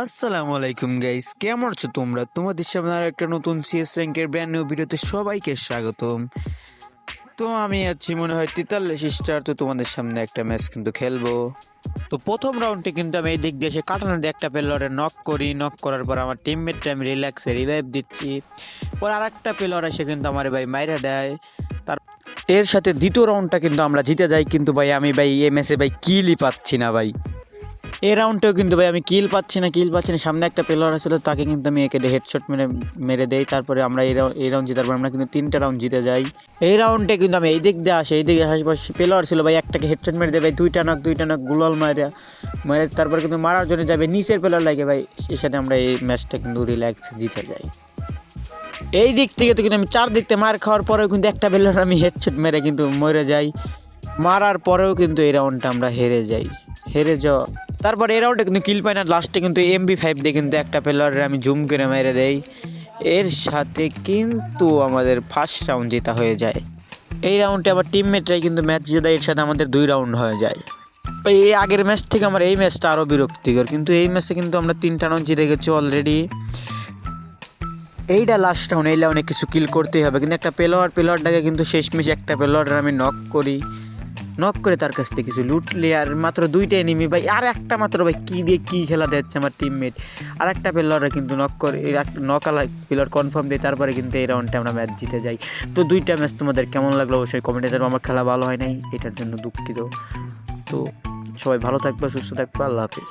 আসসালামু আলাইকুম গাইস কেমন আছো তোমরা? তোমাদের সামনে আর একটা নতুন সিএস র্যাঙ্কের ব্র্যান্ড নিউ ভিডিওতে সবাইকে স্বাগতম। তো আমি আছি মনে হয় তেতাল্লিশ স্টার তো তোমাদের সামনে একটা ম্যাচ কিন্তু খেলব। তো প্রথম রাউন্ডে কিন্তু আমি এই দিক দিয়ে এসে কাটানো দিয়ে একটা প্লেয়ারে নক করি। নক করার পর আমার টিমমেটটা আমি রিল্যাক্সে রিভাইভ দিচ্ছি। পর আর একটা প্লেয়ার এসে কিন্তু আমার ভাই মাইরা দেয়। তার এর সাথে দ্বিতীয় রাউন্ডটা কিন্তু আমরা জিতে যাই। কিন্তু ভাই, আমি ভাই, এই ম্যাচে ভাই কিলই পাচ্ছি না ভাই। এই রাউন্ডেও কিন্তু ভাই আমি কিল পাচ্ছি না কিল পাচ্ছি না। সামনে একটা প্লেয়ার ছিল তাকে কিন্তু আমি একে হেডশট মেরে মেরে দেই। তারপরে আমরা এই এই রাউন্ড জেতার পর আমরা কিন্তু তিনটা রাউন্ড জিতে যাই। এই রাউন্ডে কিন্তু আমি এই দিক দিয়ে আসি এই দিকে আশেপাশে প্লেয়ার ছিল ভাই, একটাকে হেডশট মেরে দেয় ভাই, দুইটা নক দুইটা নক গুলাল মারে মারে তারপরে কিন্তু মারার জন্য যাবে নিচের প্লেয়ার লাগে ভাই। এর সাথে আমরা এই ম্যাচটা কিন্তু রিল্যাক্স জিতে যাই। এই দিক থেকে তো কিন্তু আমি চার দিক থেকে মার খাওয়ার পরেও কিন্তু একটা প্লেয়ার আমি হেডশট মেরে কিন্তু মরে যাই। মারার পরেও কিন্তু এই রাউন্ডটা আমরা হেরে যাই। হেরে যাওয়া তারপর এই রাউন্ডে কিন্তু কিল পাই না লাস্টে কিন্তু এমবি ফাইভ দিয়ে কিন্তু একটা প্লেয়ারের আমি জুম করে মেরে দেই। এর সাথে কিন্তু আমাদের ফার্স্ট রাউন্ড জেতা হয়ে যায়। এই রাউন্ডে আবার টিমমেটরাই কিন্তু ম্যাচ জেতা এর সাথে আমাদের দুই রাউন্ড হয়ে যায়। এই আগের ম্যাচ থেকে আমার এই ম্যাচটা আরও বিরক্তিকর, কিন্তু এই ম্যাচে কিন্তু আমরা তিনটা রাউন্ড জিতে গেছি অলরেডি এইটা লাস্ট রাউন্ড এই রাউন্ডে কিছু কিল করতেই হবে, কিন্তু একটা পেলোয়ার পেলোয়ারটাকে কিন্তু শেষ শেষমেশ একটা পেলোয়ার আমি নক করি। নক করে তার কাছ থেকে কিছু লুটলে আর মাত্র দুইটা এনিমি ভাই, আর একটা মাত্র ভাই, কী দিয়ে কী খেলা দিচ্ছে আমার টিমমেট আর একটা প্লেয়াররা কিন্তু নক করে নক আলা প্লেয়ার কনফার্ম দেয় তারপরে কিন্তু এই রাউন্ডে আমরা ম্যাচ জিতে যাই। তো দুইটা ম্যাচ তোমাদের কেমন লাগল অবশ্যই কমেন্টে জানাব আমার খেলা ভালো হয় নাই, এটার জন্য দুঃখিত। তো সবাই ভালো থাকবে, সুস্থ থাকবে, আল্লাহ হাফিজ।